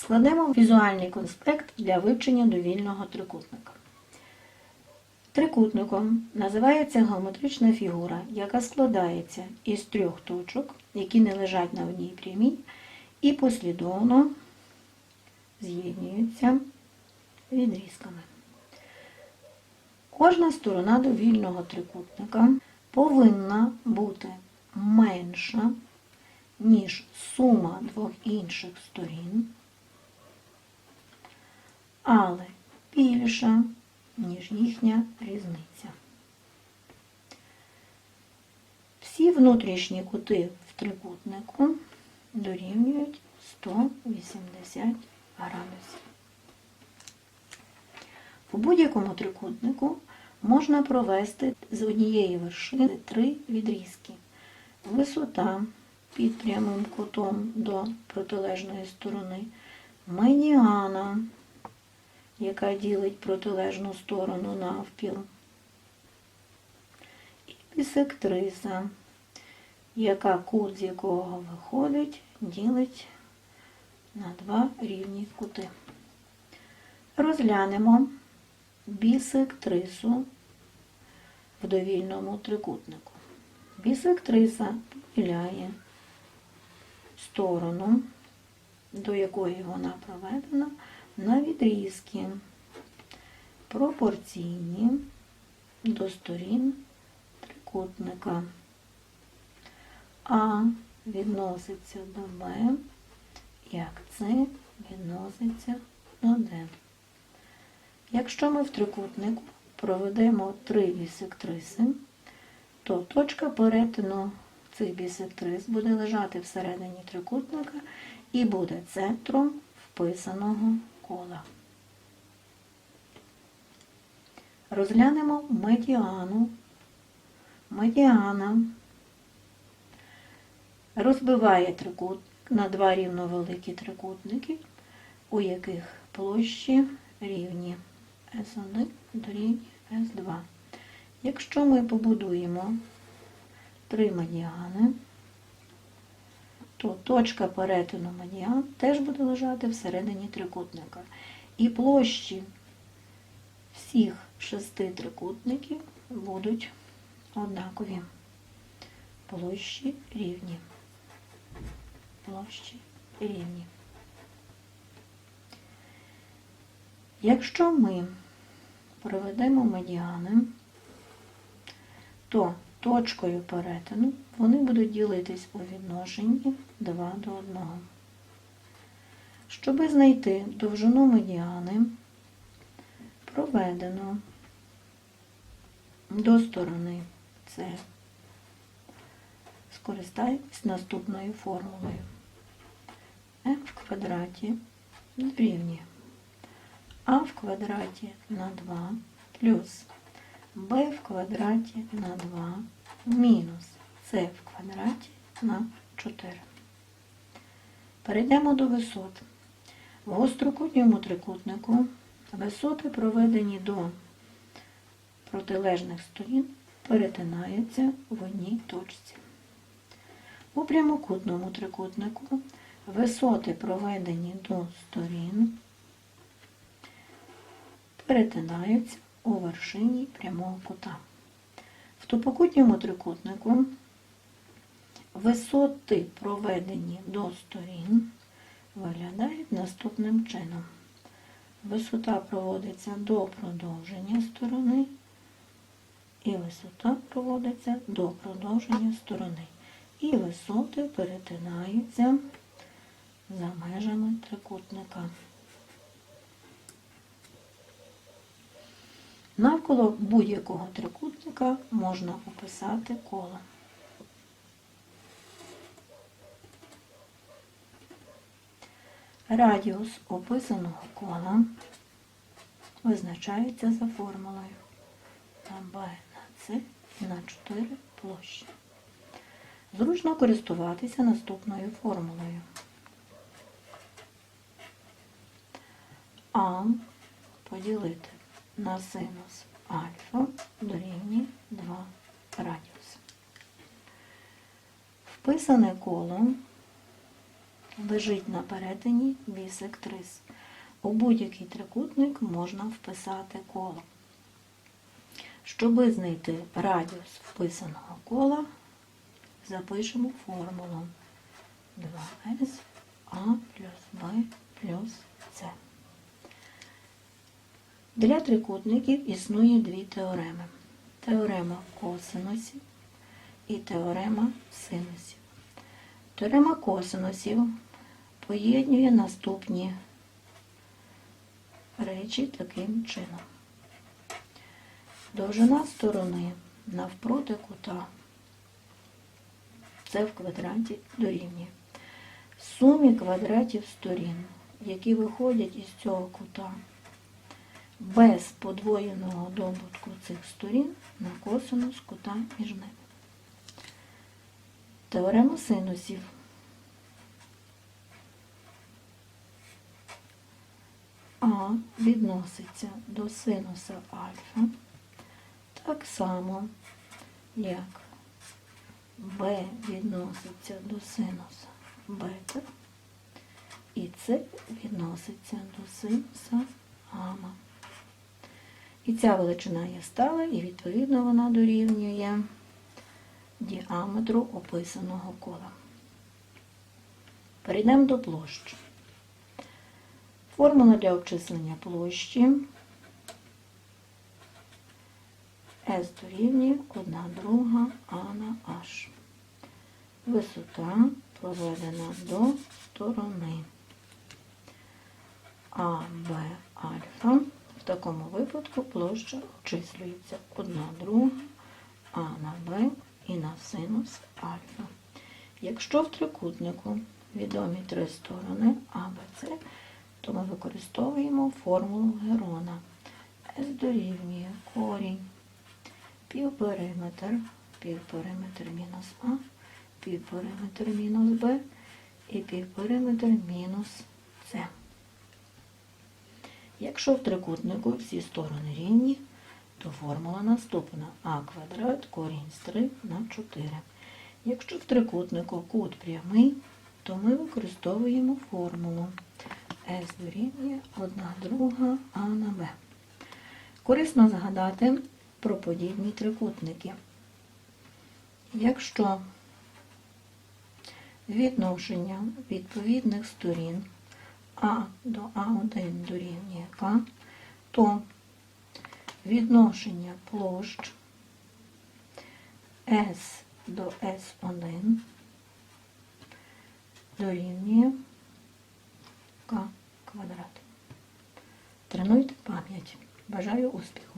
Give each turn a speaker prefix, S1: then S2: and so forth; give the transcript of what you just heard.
S1: Складемо візуальний конспект для вивчення довільного трикутника. Трикутником називається геометрична фігура, яка складається із трьох точок, які не лежать на одній прямій, і послідовно з'єднуються відрізками. Кожна сторона довільного трикутника повинна бути менша, ніж сума двох інших сторін, але більша, ніж їхня різниця. Всі внутрішні кути в трикутнику дорівнюють 180 градусів. У будь-якому трикутнику можна провести з однієї вершини три відрізки. Висота під прямим кутом до протилежної сторони, медіана, яка ділить протилежну сторону навпіл, і бісектриса, яка кут з якого виходить, ділить на два рівні кути. Розглянемо бісектрису в довільному трикутнику. Бісектриса поділяє сторону, до якої вона проведена, на відрізки пропорційні до сторін трикутника. А відноситься до Б, як С відноситься до Д. Якщо ми в трикутнику проведемо три бісектриси, то точка перетину цих бісектрис буде лежати всередині трикутника і буде центром вписаного кола. Розглянемо медіану. Медіана розбиває трикутник на два рівновеликі трикутники, у яких площі рівні. S1 дорівнює S2. Якщо ми побудуємо три медіани, то точка перетину медіан теж буде лежати всередині трикутника. І площі всіх шести трикутників будуть однакові. Площі рівні. Площі рівні. Якщо ми проведемо медіани, то точкою перетину вони будуть ділитись у відношенні 2 до 1. Щоби знайти довжину медіани, проведено до сторони С. Скористаємось наступною формулою. m в квадраті дорівнює а в квадраті на 2 плюс b в квадраті на 2 мінус c в квадраті на 4. Перейдемо до висот. В гострокутньому трикутнику висоти, проведені до протилежних сторін, перетинаються в одній точці. У прямокутному трикутнику висоти, проведені до сторін, перетинаються у вершині прямого кута. В тупокутньому трикутнику висоти, проведені до сторін, виглядають наступним чином. Висота проводиться до продовження сторони, і висота проводиться до продовження сторони. І висоти перетинаються за межами трикутника. Навколо будь-якого трикутника можна описати коло. Радіус описаного кола визначається за формулою АБ на С на 4 площі. Зручно користуватися наступною формулою. А поділити на синус альфа дорівнює 2 радіус. Вписане коло лежить на перетині бісектрис. У будь-який трикутник можна вписати коло. Щоби знайти радіус вписаного кола, запишемо формулу 2s а плюс b плюс c. Для трикутників існує дві теореми. Теорема косинусів і теорема синусів. Теорема косинусів поєднує наступні речі таким чином. Довжина сторони навпроти кута. Це в квадраті дорівнює. Сумі квадратів сторін, які виходять із цього кута, без подвоєного добутку цих сторін на косинус кута між ними. Теорема синусів. А відноситься до синуса альфа так само, як Б відноситься до синуса бета, і С відноситься до синуса гамма. І ця величина є стала, і відповідно вона дорівнює діаметру описаного кола. Перейдемо до площ. Формула для обчислення площі S дорівнює 1 друга А на H. Висота проведена до сторони А, Б, альфа. Такому випадку площа обчислюється 1 друга А на Б і на синус альфа. Якщо в трикутнику відомі три сторони А, Б, С, то ми використовуємо формулу Герона. С дорівнює корінь, півпериметр, півпериметр мінус А, півпериметр мінус Б і півпериметр мінус С. Якщо в трикутнику всі сторони рівні, то формула наступна а квадрат корінь з 3 на 4. Якщо в трикутнику кут прямий, то ми використовуємо формулу S дорівнює 1 друга А на Б. Корисно згадати про подібні трикутники. Якщо відношення відповідних сторін А до А1 дорівнює К, то відношення площ С до С1 дорівнює К квадрат. Тренуйте пам'ять. Бажаю успіху!